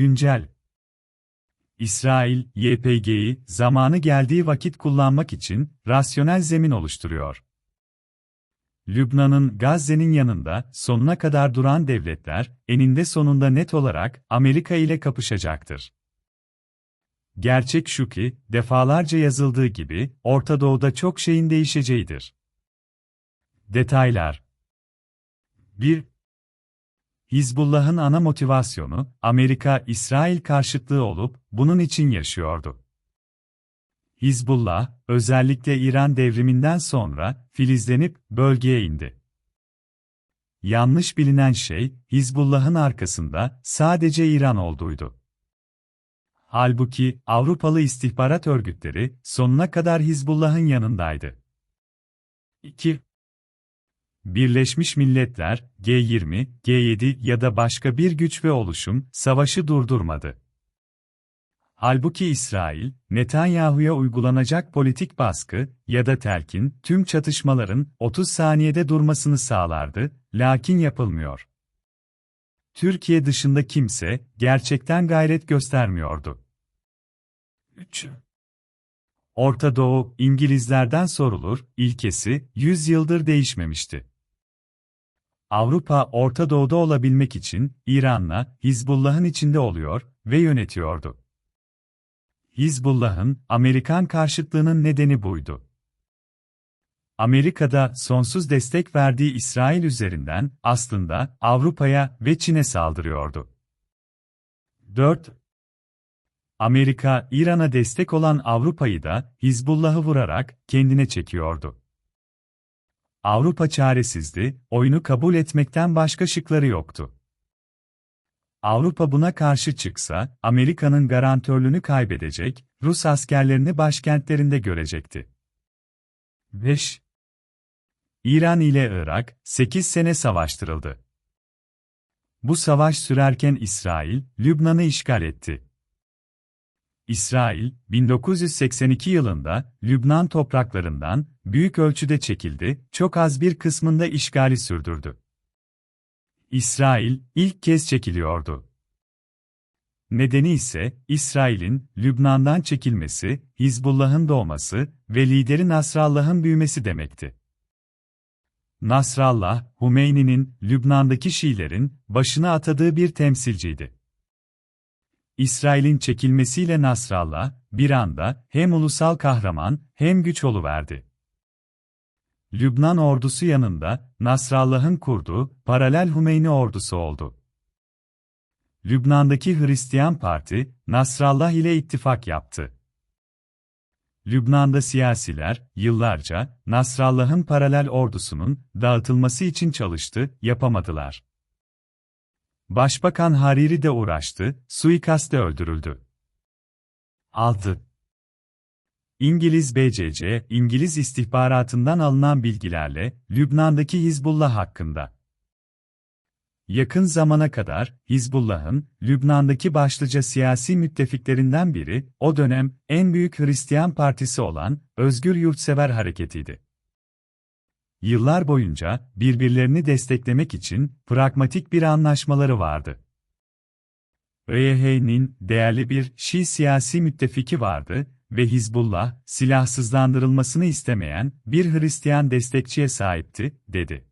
Güncel İsrail, YPG'yi zamanı geldiği vakit kullanmak için rasyonel zemin oluşturuyor. Lübnan'ın Gazze'nin yanında sonuna kadar duran devletler, eninde sonunda net olarak Amerika ile kapışacaktır. Gerçek şu ki, defalarca yazıldığı gibi, Orta Doğu'da çok şeyin değişeceğidir. Detaylar 1. Hizbullah'ın ana motivasyonu, Amerika-İsrail karşıtlığı olup, bunun için yaşıyordu. Hizbullah, özellikle İran devriminden sonra, filizlenip, bölgeye indi. Yanlış bilinen şey, Hizbullah'ın arkasında, sadece İran olduğuydu. Halbuki, Avrupalı istihbarat örgütleri, sonuna kadar Hizbullah'ın yanındaydı. 2. Birleşmiş Milletler, G20, G7 ya da başka bir güç ve oluşum, savaşı durdurmadı. Halbuki İsrail, Netanyahu'ya uygulanacak politik baskı ya da telkin, tüm çatışmaların 30 saniyede durmasını sağlardı, lakin yapılmıyor. Türkiye dışında kimse, gerçekten gayret göstermiyordu. 3. Orta Doğu, İngilizlerden sorulur, ilkesi, 100 yıldır değişmemişti. Avrupa Orta Doğu'da olabilmek için İran'la Hizbullah'ın içinde oluyor ve yönetiyordu. Hizbullah'ın Amerikan karşıtlığının nedeni buydu. Amerika'da sonsuz destek verdiği İsrail üzerinden aslında Avrupa'ya ve Çin'e saldırıyordu. 4. Amerika, İran'a destek olan Avrupa'yı da Hizbullah'ı vurarak kendine çekiyordu. Avrupa çaresizdi, oyunu kabul etmekten başka şıkları yoktu. Avrupa buna karşı çıksa, Amerika'nın garantörlüğünü kaybedecek, Rus askerlerini başkentlerinde görecekti. 5. İran ile Irak, 8 sene savaştırıldı. Bu savaş sürerken İsrail, Lübnan'ı işgal etti. İsrail, 1982 yılında Lübnan topraklarından büyük ölçüde çekildi, çok az bir kısmında işgali sürdürdü. İsrail ilk kez çekiliyordu. Nedeni ise İsrail'in Lübnan'dan çekilmesi, Hizbullah'ın doğması ve lideri Nasrallah'ın büyümesi demekti. Nasrallah, Hümeyni'nin Lübnan'daki Şiilerin başına atadığı bir temsilciydi. İsrail'in çekilmesiyle Nasrallah, bir anda hem ulusal kahraman hem güç oluverdi. Lübnan ordusu yanında Nasrallah'ın kurduğu paralel Hümeyni ordusu oldu. Lübnan'daki Hristiyan Parti, Nasrallah ile ittifak yaptı. Lübnan'da siyasiler, yıllarca, Nasrallah'ın paralel ordusunun dağıtılması için çalıştı, yapamadılar. Başbakan Hariri de uğraştı, suikaste öldürüldü. 6. İngiliz BCC, İngiliz istihbaratından alınan bilgilerle, Lübnan'daki Hizbullah hakkında. Yakın zamana kadar, Hizbullah'ın, Lübnan'daki başlıca siyasi müttefiklerinden biri, o dönem, en büyük Hristiyan partisi olan, Özgür Yurtsever Hareketi'ydi. Yıllar boyunca, birbirlerini desteklemek için, pragmatik bir anlaşmaları vardı. ÖYH'nin değerli bir Şii siyasi müttefiki vardı ve Hizbullah, silahsızlandırılmasını istemeyen bir Hristiyan destekçiye sahipti, dedi.